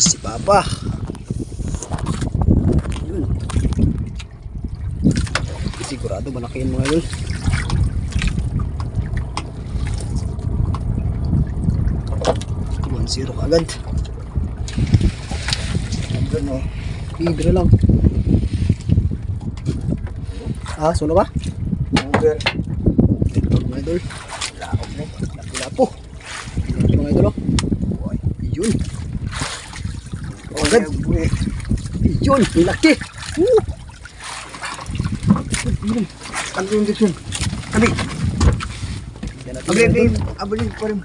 Si Papa. Yun. Sigurado malaki yun mga. One zero kaagad. Nandun eh. Libre lang. Ah, suno ba? Uber. Ito mga idol. Laok na. Lapo-lapo. Ito mga idol. oh. Yun. Oh, Agad. Yun. Laki. Woo. Ano yung dito? Abi, abi, abi, pa rin.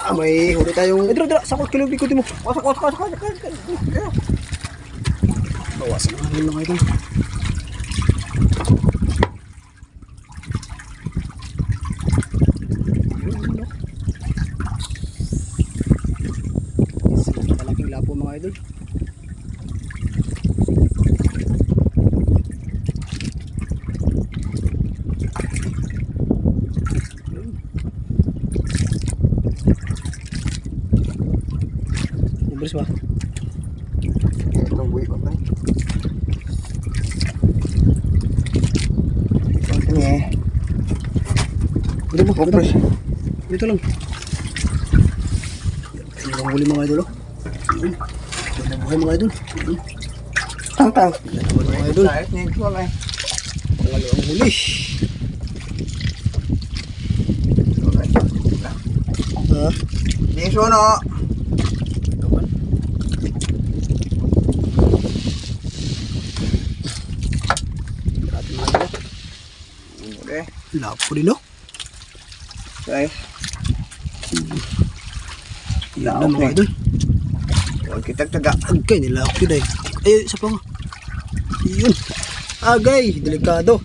Ah, may huli tayong... Eh, dira, dira. Sakot kilo bikuti mo. Wasak, wasak, wasak, wasak. wasak. Bawasan ang hangin mga idol. Yun, no? Yes, malaking lapo mga idol. Ubres ba? Ito, buwi pa pa. Ito eh. Dito dito. Ubres. Dito lang. Ang huli mga idol. oh. Ang buhay mga idol. Tang, tang. Ang buhay mga idol. Kahit na ito lang eh. Pangalawang huli. Ha? Di suno. Okay. Lapo din oh. Okay. Lapo idol. Huwag kitang taga. Agay nila ako yun ay. Ay, isa pa nga. Yun. Agay. Delikado.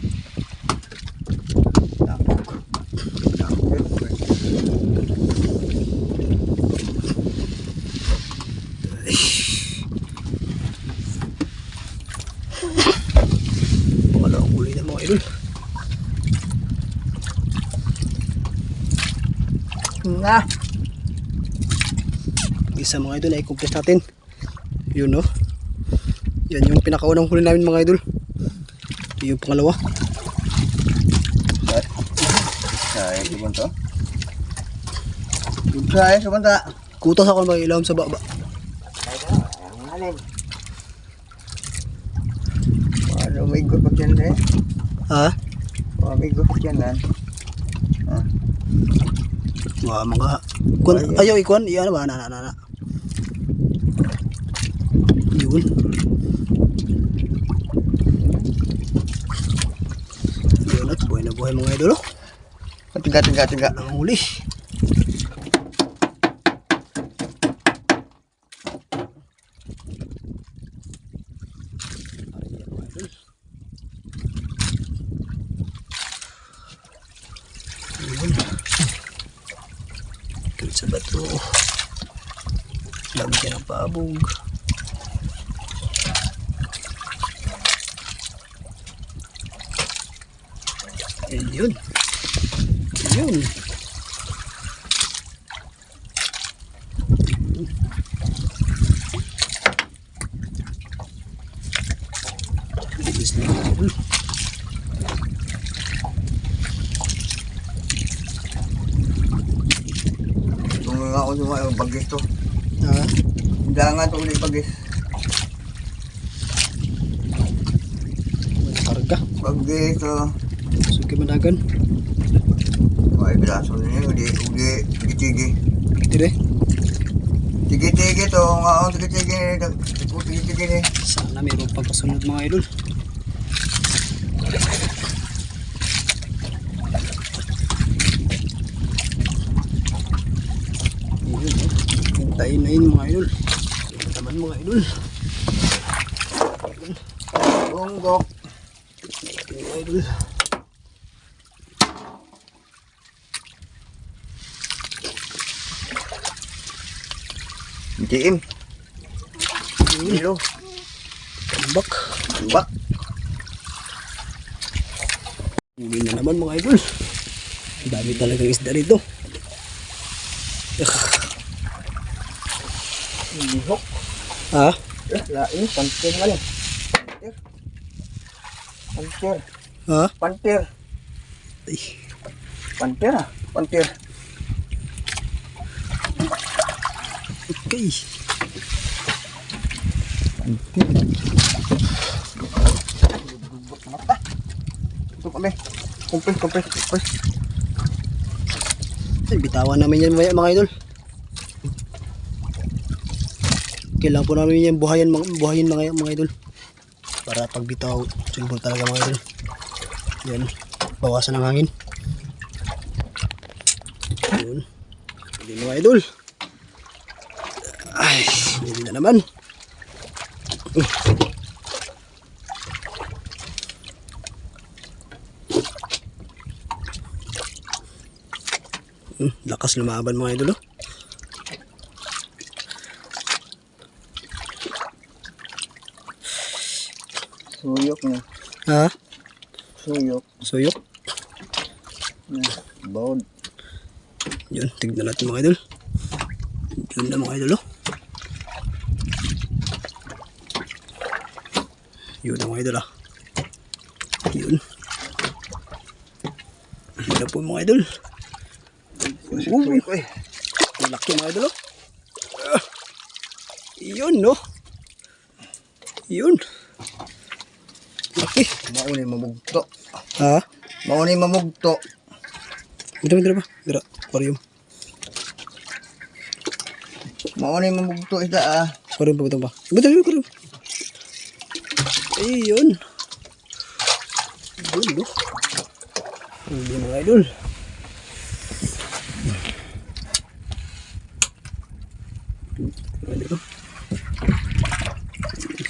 Pangalawang huli na mga idol. Nga. Isa mga idol ay compress natin. Yun no. Yan yung pinakaunang huli namin mga idol. Ito yung pangalawa. Ito? Saya, sa banta. Kutas ako mag ilawam sa baba. Ano may gupag yan eh? Ha? Oh, may gupag yan ah. Mga mga kun ayaw ikon, iyan ba na na na. Na. Yun. Yun at buhay na buhay mga idol. oh. Tiga, tiga, tiga. Ang huli. Ayan, mga idol. Yun. Ikot sa bato. Lagyan ng pabog. Ayun. Ayun. Bilis na ako yung bagis to. Ha? Hindi nga ito ulit bagis. May karga. Bagis to. Sige managan. Ay, bilaso niya. Uli, uli, tigi-tigi. Dire. Tigi-tigi to. Nga ako, tigi-tigi. Tigi-tigi ni. Sana mayroon pang kasunod mga idol. Ayun, oh. Hintayin na yun mga idol. Naman mga idol. Bunggok. Ayun, mga idol. Diim. Ilo. Tambak. Tambak. Huli na naman mga idol. Ang dami talagang isda rito. Ugh. Lihok. Ha? Eh, lain. Pantir nga lang. Pantir. Pantir. Ha? Pantir. Ay. Pantir ah. Pantir. Okay. Ito kami. Kumpis, kumpis, kumpis. Ay, bitawan namin yan mga idol. Kailangan po namin yan buhayan, mga, buhayin mga, mga idol. Para pag bitaw, simple talaga mga idol. Yan. Bawasan ng hangin. Yun. Hindi mga idol. Ay, hindi na naman. Hmm, lakas lumaban mga idol oh. Suyok na. Ha? Suyok. Suyok. na. Bawd. Yun, tignan natin mga idol. Yun na mga idol oh. Yun na mga idol ah. Yun. Yun na po mga idol. Suyok eh. Ang laki mga idol oh. Ah. Yun no. Yun. Laki. Mauni mamugto. Ha? Mauni mamugto. Dira, dira ba? Dira, aquarium. Mauni mamugto ita ah. Aquarium pa, ba? Betul, betul, aquarium. Ayun. Yun, no? Hindi mga idol. Idol.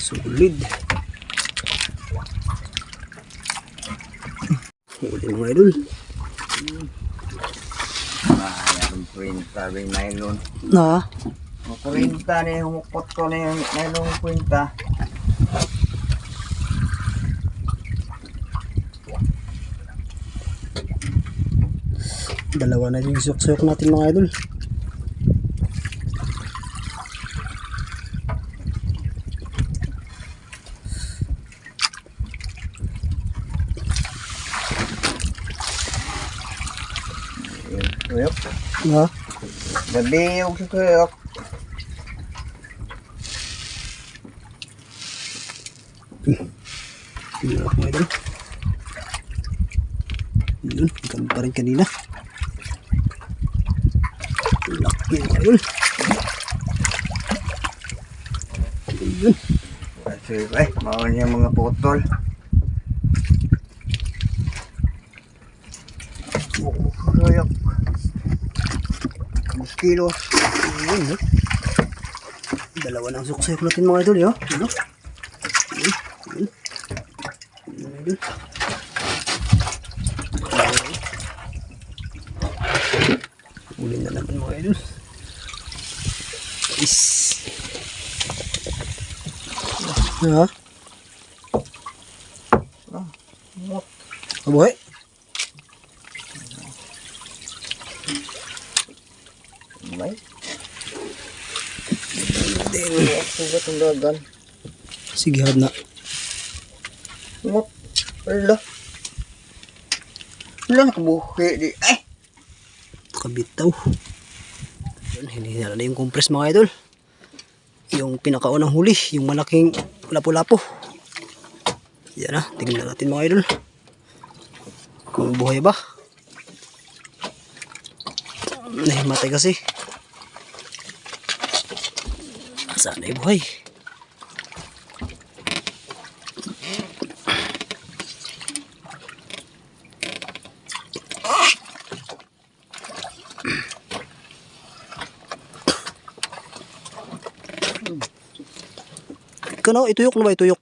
Solid. Huli mga idol. Ah, yung kwenta, yung nylon. Na? Ang kwenta ni humukot ko na yung nylon kwenta. Dalawa na yung suyok natin mga idol. Yun, Suyok. Na? Gabi yung. Yun ako mga idol. Yun, ganun pa rin kanina. Laki idol. Yun. Ah, Suyok eh, yung mga putol. Oh, Suyok. Dos kilo. Yun, no? Dalawa ng suksayok natin mga idol. Ano? Yun, yun. Yun, mga idol. Uli na naman mga idol. Is. Ha? Mut. Mabuhay? May. Sugat ang dagan. sige, harap na. Mut. Ala. Wala nakabuhi di. Ay! kabitaw. Hindi na yung compress mga idol. Yung pinakaunang huli, yung malaking lapo-lapo. Yan na, tingnan natin mga idol. Kung buhay ba. Nahimatay kasi. Sana ay buhay. Kano, ituyok na ba ituyok?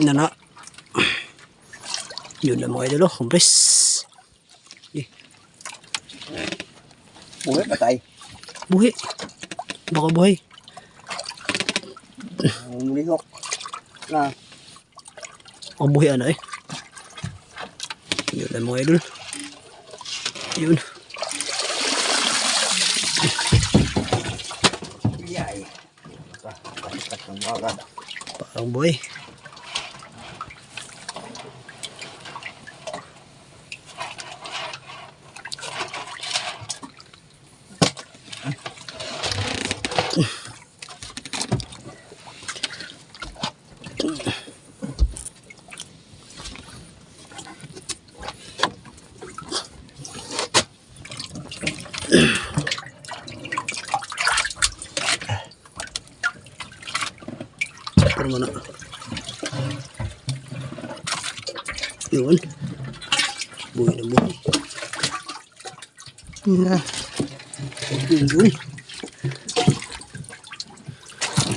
Nana. Yun lang mga idol, oh, compress. Eh, Buhi patay. buhi bawa buhi buhi kok nah oh buhi anak eh yun ang mga idol yun parang buhi Pero mana. Yun. Buhay na buhay. Na. Yun yun.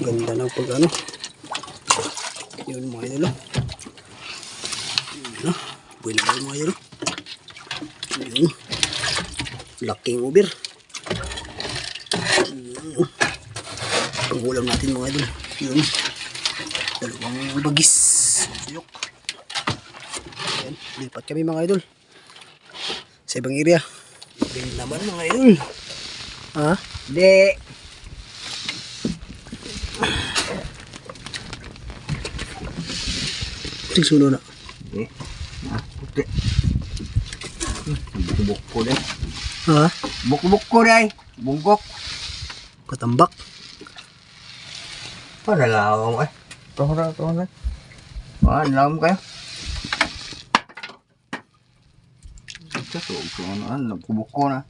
Ganda ng pag ano. Yun mga idol. oh. Yun na. Buhay na buhay mga idol. Yun. Laking uber. Yun. Pangulam natin mga idol. Yun dalawang bagis tuyok Ayan, lipat kami mga idol sa ibang area Rin naman mga idol ha Di. ting suno na Eh. Ah, puti. Bukbuk ko deh. ha Bukbuk ko deh. Bungkok. katambak Para lawang eh. Tuh na, tuh na. Ah, lawang kayo. Ito, so, so, ano, ano, nagkubok ko na.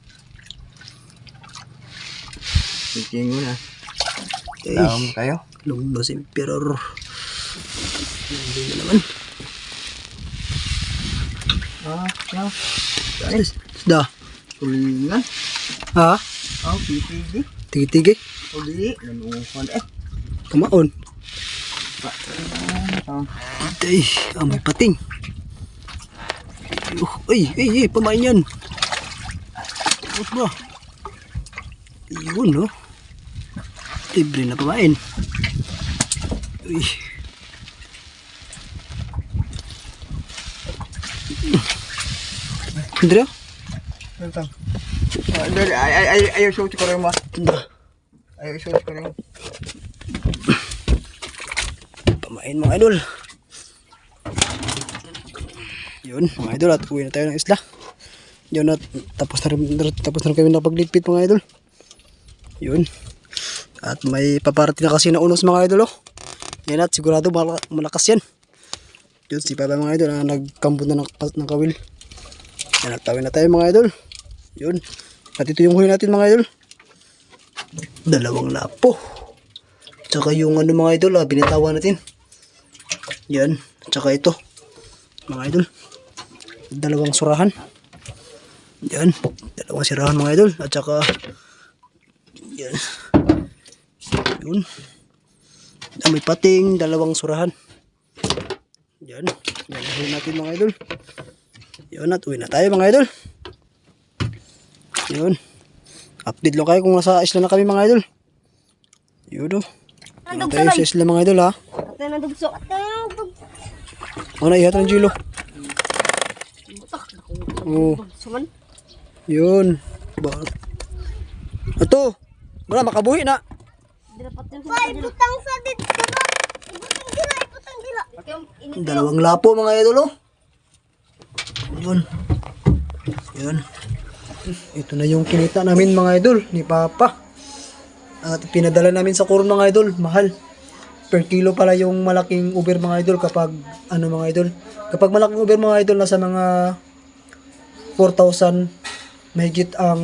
Tiking mo na. Ay Lawang kayo. lumbas emperor hindi na naman Ah, ah. Ay, da Tulingan. ha Ah, pipigi. tigi-tigi Uli. Nanuhan eh. kamaon ay amoy pating oh, ay ay ay pamain yan Tapos ba yun no libre na pamain Uy. Andrea? Ito. Ah, dali, ay, ay, ay, ayaw suot ko rin mo. Ayaw suot ko rin. Pamain mga idol. Yun, mga idol, at uwi na tayo ng isla. Yun at tapos na rin, tapos na rin kami napagligpit mga idol. Yun. At may paparating na kasi na unos mga idol oh. Yan at sigurado mala- malakas yan. Yun, si Papa mga idol, na nagkampo na ng, ng kawil. Yan, at tawin na tayo mga idol. Yun. At ito yung huli natin mga idol. Dalawang lapo. Tsaka yung ano mga idol, ah, binitawan natin. Yan. Tsaka ito. Mga idol. Dalawang surahan. Yan. Dalawang sirahan mga idol. At tsaka yan. Yun. May pating dalawang surahan. Yan. Yan. Natin mga idol. Yun at uwi na tayo mga idol. Yun. Update lang kayo kung nasa isla na kami mga idol. Yun o. Ano tayo sa isla mga idol ha. Ate na dugso. Ate na dugso. Ano ihat ng Jilo? Oo. Suman. Yun. Ba Ito. Wala makabuhi na. Dapat yung Ay, butang sa dito. Ibutang dila, ibutang dila. Dalawang lapo mga idol oh. Yun. Yun. Ito na yung kinita namin mga idol ni Papa. At pinadala namin sa kuron mga idol. Mahal. Per kilo pala yung malaking uber mga idol kapag ano mga idol. Kapag malaking uber mga idol nasa mga 4,000 mahigit ang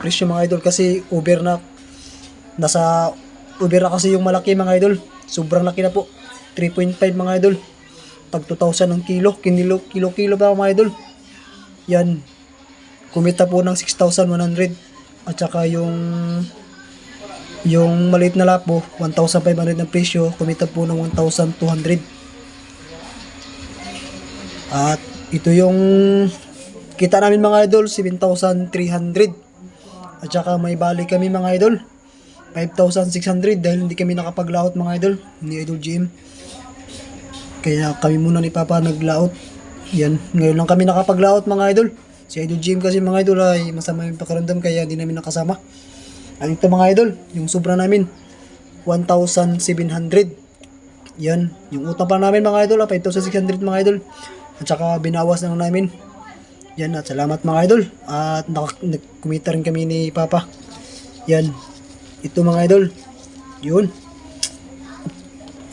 presyo mga idol kasi uber na nasa uber na kasi yung malaki mga idol. Sobrang laki na po. 3.5 mga idol. Pag 2,000 ang kilo, kinilo, kilo, kilo pa mga idol. Yan. Kumita po ng 6,100. At saka yung yung maliit na lapo, 1,500 ang presyo, kumita po ng 1,200. At ito yung kita namin mga idol, 7,300. At saka may balik kami mga idol, 5,600 dahil hindi kami nakapaglaot mga idol, ni Idol GM. Kaya kami muna ni Papa naglaot. Yan, ngayon lang kami nakapaglaot mga idol. Si Idol GM kasi mga idol ay masama yung pakiramdam kaya hindi namin nakasama. At ito mga idol, yung sobra namin, 1,700. Yan, yung utang pa namin mga idol, ah, 5,600 mga idol. At saka binawas na namin. Yan, at salamat mga idol. At nagkumita rin kami ni Papa. Yan, ito mga idol. Yun.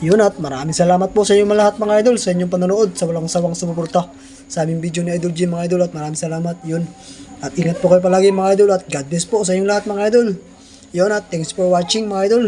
Yun at maraming salamat po sa inyo lahat mga idol sa inyong panonood sa walang sawang sumuporta sa aming video ni Idol Jim mga idol at maraming salamat yun at ingat po kayo palagi mga idol at God bless po sa inyong lahat mga idol yun at thanks for watching mga idol